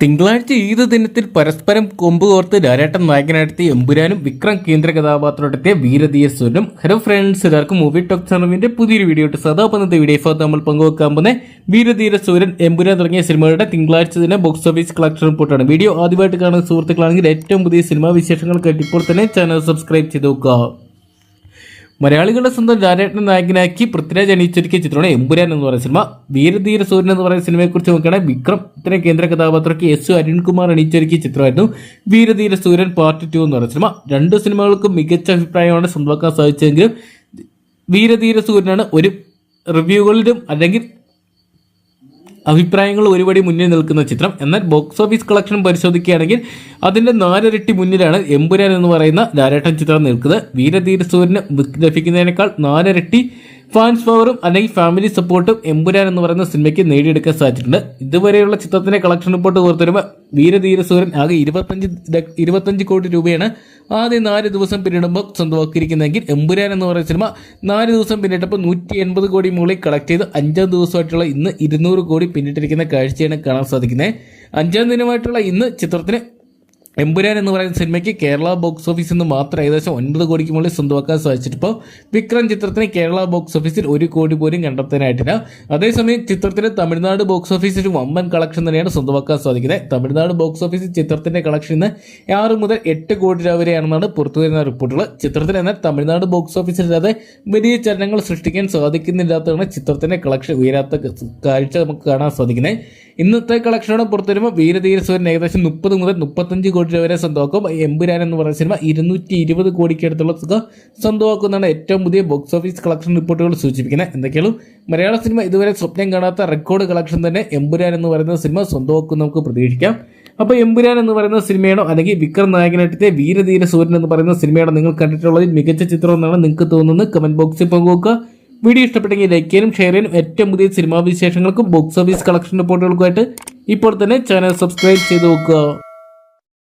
തിങ്കളാഴ്ച ഈദ് ദിനത്തിൽ പരസ്പരം കൊമ്പ് കോർത്ത് ധാരാട്ടം നായകനായെത്തിയ എമ്പുരാനും വിക്രം കേന്ദ്ര കഥാപാത്രത്തെത്തിയ വീരതീയസ്വരും ഹലോ ഫ്രണ്ട്സ് എല്ലാവർക്കും മൂവി ടോക്ക് ചാനലിന്റെ പുതിയൊരു വീഡിയോ സദാ പന്നത്തെ വീഡിയോ നമ്മൾ പങ്കുവെക്കാൻ പോകുന്ന വീരധീര സൂര്യൻ എമ്പുരാൻ തുടങ്ങിയ സിനിമകളുടെ തിങ്കളാഴ്ച ദിന ബോക്സ് ഓഫീസ് കളക്ഷൻ റിപ്പോർട്ടാണ് വീഡിയോ ആദ്യമായിട്ട് കാണുന്ന സുഹൃത്തുക്കളാണെങ്കിൽ ഏറ്റവും പുതിയ സിനിമാ വിശേഷങ്ങൾ കേട്ടിപ്പോൾ തന്നെ ചാനൽ സബ്സ്ക്രൈബ് ചെയ്ത് നോക്കുക. മലയാളികളുടെ സ്വന്തം ജാനേട്ടൻ നായകനാക്കി പൃഥ്വിരാജ് അണിയിച്ചൊരുക്കിയ ചിത്രമാണ് എമ്പുരാൻ എന്ന് പറയുന്ന സിനിമ. വീരധീര സൂര്യൻ എന്ന് പറയുന്ന സിനിമയെക്കുറിച്ച് നോക്കുകയാണെങ്കിൽ വിക്രം ഇത്തരം കേന്ദ്ര കഥാപാത്രക്ക് എസ് അരുൺകുമാർ അണിയിച്ചൊരുക്കിയ ചിത്രമായിരുന്നു വീരധീര സൂര്യൻ പാർട്ട് ടു എന്ന് പറയുന്ന സിനിമ. രണ്ട് സിനിമകൾക്കും മികച്ച അഭിപ്രായമാണ് സ്വന്തമാക്കാൻ സാധിച്ചതെങ്കിലും വീരധീര സൂര്യനാണ് ഒരു റിവ്യൂകളിലും അല്ലെങ്കിൽ അഭിപ്രായങ്ങൾ ഒരുപടി മുന്നിൽ നിൽക്കുന്ന ചിത്രം. എന്നാൽ ബോക്സ് ഓഫീസ് കളക്ഷൻ പരിശോധിക്കുകയാണെങ്കിൽ അതിന്റെ നാലിരട്ടി മുന്നിലാണ് എമ്പുരാൻ എന്ന് പറയുന്ന ലാലേട്ടൻ ചിത്രം നിൽക്കുന്നത്. വീരധീര സൂര്യന് ലഭിക്കുന്നതിനേക്കാൾ നാലിരട്ടി ഫാൻസ് പവറും അല്ലെങ്കിൽ ഫാമിലി സപ്പോർട്ടും എമ്പുരാൻ എന്ന് പറയുന്ന സിനിമയ്ക്ക് നേടിയെടുക്കാൻ സാധിച്ചിട്ടുണ്ട്. ഇതുവരെയുള്ള ചിത്രത്തിന്റെ കളക്ഷൻ റിപ്പോർട്ട് പുറത്തുവരുമ്പോൾ വീരധീരസൂരൻ ആകെ ഇരുപത്തഞ്ച് ഇരുപത്തഞ്ച് കോടി രൂപയാണ് ആദ്യം നാല് ദിവസം പിന്നിടുമ്പോൾ സ്വന്തമാക്കിയിരിക്കുന്നതെങ്കിൽ എമ്പുരാൻ എന്ന് പറയുന്ന സിനിമ നാല് ദിവസം പിന്നിട്ടപ്പോൾ നൂറ്റി എൺപത് കോടി മുകളിൽ കളക്ട് ചെയ്ത് അഞ്ചാം ദിവസമായിട്ടുള്ള ഇന്ന് ഇരുന്നൂറ് കോടി പിന്നിട്ടിരിക്കുന്ന കാഴ്ചയാണ് കാണാൻ സാധിക്കുന്നത്. അഞ്ചാം ദിനമായിട്ടുള്ള ഇന്ന് ചിത്രത്തിന് എമ്പുരാൻ എന്ന് പറയുന്ന സിനിമയ്ക്ക് കേരള ബോക്സ് ഓഫീസിൽ നിന്ന് മാത്രം ഏകദേശം ഒൻപത് കോടിക്ക് മുകളിൽ സ്വന്തമാക്കാൻ സാധിച്ചിട്ടിപ്പോൾ വിക്രം ചിത്രത്തിന് കേരള ബോക്സ് ഓഫീസിൽ ഒരു കോടി പോലും കണ്ടെത്താനായിട്ടില്ല. അതേസമയം ചിത്രത്തിന് തമിഴ്നാട് ബോക്സ് ഓഫീസിൽ വമ്പൻ കളക്ഷൻ തന്നെയാണ് സ്വന്തമാക്കാൻ സാധിക്കുന്നത്. തമിഴ്നാട് ബോക്സ് ഓഫീസിൽ ചിത്രത്തിന്റെ കളക്ഷൻ ഇന്ന് ആറ് മുതൽ എട്ട് കോടി രൂപ വരെയാണെന്നാണ് പുറത്തു വരുന്ന റിപ്പോർട്ടുകൾ. ചിത്രത്തിന് എന്നാൽ തമിഴ്നാട് ബോക്സ് ഓഫീസിലില്ലാതെ വലിയ ചലനങ്ങൾ സൃഷ്ടിക്കാൻ സാധിക്കുന്നില്ലാത്തതാണ് ചിത്രത്തിന്റെ കളക്ഷൻ. ഉയരാത്ത കാഴ്ച നമുക്ക് കാണാൻ സാധിക്കുന്നത്. ഇന്നത്തെ കളക്ഷനോട് പുറത്തു വരുമ്പോൾ ഏകദേശം മുപ്പത് മുതൽ മുപ്പത്തഞ്ച് കോടി രൂപ വരെ സ്വന്തമാക്കും. എമ്പുരാൻ എന്ന് പറയുന്ന സിനിമ ഇരുന്നൂറ്റി ഇരുപത് കോടിക്ക് അടുത്തുള്ള തുക സ്വന്തമാക്കുന്നതാണ് ഏറ്റവും പുതിയ ബോക്സ് ഓഫീസ് കളക്ഷൻ റിപ്പോർട്ടുകൾ സൂചിപ്പിക്കുന്നത്. എന്തൊക്കെയാണ്? മലയാള സിനിമ ഇതുവരെ സ്വപ്നം കാണാത്ത റെക്കോർഡ് കളക്ഷൻ തന്നെ എമ്പുരാൻ എന്ന് പറയുന്ന സിനിമ സ്വന്തമാക്കും നമുക്ക് പ്രതീക്ഷിക്കാം. അപ്പോൾ എമ്പുരാൻ എന്ന് പറയുന്ന സിനിമയാണോ അല്ലെങ്കിൽ വിക്രം നായകനായിട്ടത്തെ വീരധീര സൂര്യൻ എന്ന് പറയുന്ന സിനിമയാണോ നിങ്ങൾ കണ്ടിട്ടുള്ളതിൽ മികച്ച ചിത്രം എന്നാണ് നിങ്ങൾക്ക് തോന്നുന്നത്? കമന്റ് ബോക്സിൽ പങ്കുവെക്കുക. വീഡിയോ ഇഷ്ടപ്പെട്ടെങ്കിൽ ലൈക്ക് ചെയ്യാനും ഷെയർ ചെയ്യാനും ഏറ്റവും പുതിയ സിനിമാ വിശേഷങ്ങൾക്കും ബോക്സ് ഓഫീസ് കളക്ഷൻ റിപ്പോർട്ടുകൾക്കുമായിട്ട് ഇപ്പോൾ തന്നെ ചാനൽ സബ്സ്ക്രൈബ് ചെയ്ത് നോക്കുക